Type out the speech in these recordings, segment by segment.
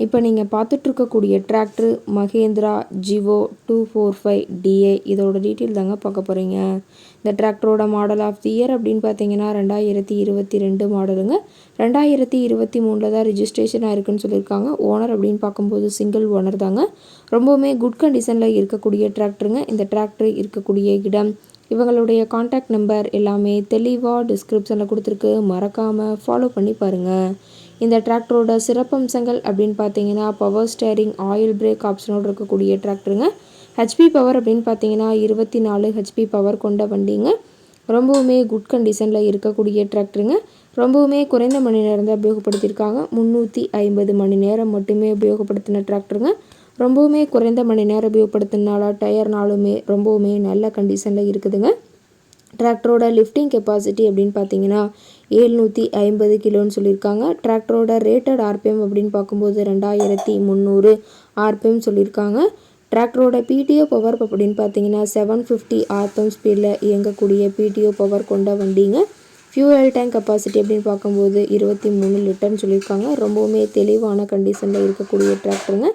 இப்போ நீங்கள் பார்த்துட்ருக்கக்கூடிய tractor Mahindra Jivo two four five DI இதோட டீட்டெயில் தாங்க பார்க்க போகிறீங்க. இந்த டிராக்டரோட மாடல் ஆஃப் தி இயர் அப்படின்னு பார்த்தீங்கன்னா ரெண்டாயிரத்தி இருபத்தி ரெண்டு மாடலுங்க. ரெண்டாயிரத்தி இருபத்தி மூணில் தான் ரிஜிஸ்ட்ரேஷனாக இருக்குன்னு சொல்லியிருக்காங்க. ஓனர் அப்படின்னு பார்க்கும்போது சிங்கிள் ஓனர் தாங்க. ரொம்பவுமே குட் கண்டிஷனில் இருக்கக்கூடிய டிராக்டருங்க. இந்த டிராக்டர் இருக்கக்கூடிய இடம் இவங்களுடைய காண்டாக்ட் நம்பர் எல்லாமே தெளிவாக டிஸ்கிரிப்ஷனில் கொடுத்துருக்கு. மறக்காமல் ஃபாலோ பண்ணி பாருங்கள் இந்த டிராக்டரோட சிறப்பம்சங்கள் அப்படின்னு பார்த்தீங்கன்னா பவர் ஸ்டேரிங் ஆயில் பிரேக் ஆப்ஷனோடு இருக்கக்கூடிய டிராக்டருங்க ஹெச்பி பவர் அப்படின்னு பார்த்தீங்கன்னா இருபத்தி நாலு ஹெச்பி பவர் கொண்ட வண்டிங்க. ரொம்பவுமே குட் கண்டிஷனில் இருக்கக்கூடிய டிராக்டருங்க ரொம்பவுமே குறைந்த மணி நேரம் தான் உபயோகப்படுத்தியிருக்காங்க. முந்நூற்றி ஐம்பது மணி நேரம் மட்டுமே உபயோகப்படுத்தின டிராக்டருங்க ரொம்பவுமே குறைந்த மணி நேரம் உபயோகப்படுத்தினால டயர்னாலுமே ரொம்பவுமே நல்ல கண்டிஷனில் இருக்குதுங்க. டிராக்டரோட லிஃப்டிங் கெப்பாசிட்டி அப்படின்னு பார்த்தீங்கன்னா ஏழ்நூற்றி ஐம்பது கிலோன்னு சொல்லியிருக்காங்க. டிராக்டரோட ரேட்டட் ஆர்பிஎம் அப்படின்னு பார்க்கும்போது ரெண்டாயிரத்தி முந்நூறு ஆர்பிஎம் சொல்லியிருக்காங்க. டிராக்டரோட பிடிஓ பவர் அப்படின்னு பார்த்தீங்கன்னா செவன் ஃபிஃப்டி ஆர்பிஎம் ஸ்பீடில் இயங்கக்கூடிய பிடிஓ பவர் கொண்ட வண்டிங்க. ஃபியூவல் டேங்க் கெப்பாசிட்டி அப்படின்னு பார்க்கும்போது இருபத்தி மூணு லிட்டர்னு சொல்லியிருக்காங்க. ரொம்பவுமே தெளிவான கண்டிஷனில் இருக்கக்கூடிய டிராக்டருங்க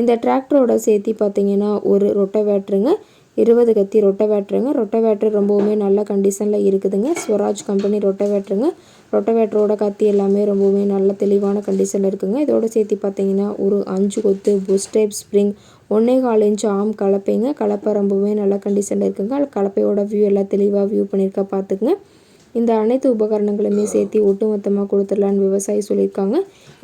இந்த டிராக்டரோட சேர்த்து பார்த்தீங்கன்னா ஒரு ரொட்டவேட்ருங்க இருபது கத்தி ரொட்டவேட்ருங்க ரொட்டவேட்ரு ரொம்பவுமே நல்ல கண்டிஷனில் இருக்குதுங்க. ஸ்வராஜ் கம்பெனி ரொட்டவேட்ருங்க ரொட்டவேட்டரோட கத்தி எல்லாமே ரொம்பவுமே நல்ல தெளிவான கண்டிஷனில் இருக்குங்க. இதோட சேர்த்து பார்த்தீங்கன்னா ஒரு அஞ்சு கொத்து புஷ் டைப் ஸ்ப்ரிங் ஒன்றே கால் இன்ச்சு ஆம் கலப்பைங்க. கலப்பை ரொம்பவுமே நல்ல கண்டிஷனில் இருக்குங்க. கலப்பையோட வியூ எல்லாம் தெளிவாக வியூ பண்ணியிருக்கா பார்த்துக்குங்க. இந்த அனைத்து உபகரணங்களுமே சேர்த்து ஒட்டுமொத்தமாக கொடுத்துடலான்னு விவசாயி சொல்லியிருக்காங்க.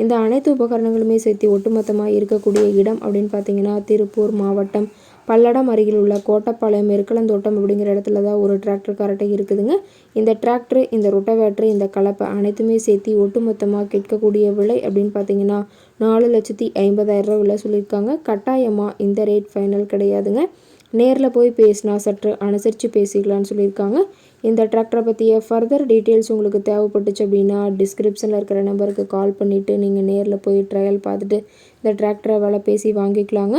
இந்த அனைத்து உபகரணங்களுமே சேர்த்து ஒட்டுமொத்தமாக இருக்கக்கூடிய இடம் அப்படின்னு பார்த்தீங்கன்னா திருப்பூர் மாவட்டம் பல்லடம் அருகில் உள்ள கோட்டப்பாளையம் எருக்கலந்தோட்டம் அப்படிங்கிற இடத்துல தான் ஒரு டிராக்டர் கரெக்டாக இருக்குதுங்க. இந்த டிராக்டர் இந்த ரொட்டவேட்ரு இந்த கலப்பை அனைத்துமே சேர்த்து ஒட்டுமொத்தமாக கேட்கக்கூடிய விலை அப்படின்னு பார்த்தீங்கன்னா நாலு லட்சத்தி ஐம்பதாயிரம் ரூபா விலை சொல்லியிருக்காங்க. கட்டாயமாக இந்த ரேட் ஃபைனல் கிடையாதுங்க. நேரில் போய் பேசினா சற்று அனுசரித்து பேசிக்கலான்னு சொல்லியிருக்காங்க. இந்த டிராக்டரை பற்றிய ஃபர்தர் டீட்டெயில்ஸ் உங்களுக்கு தேவைப்பட்டுச்சு அப்படின்னா டிஸ்கிரிப்ஷனில் இருக்கிற நம்பருக்கு கால் பண்ணிவிட்டு நீங்கள் நேரில் போய் ட்ரையல் பார்த்துட்டு இந்த டிராக்டரை விலை பேசி வாங்கிக்கலாங்க.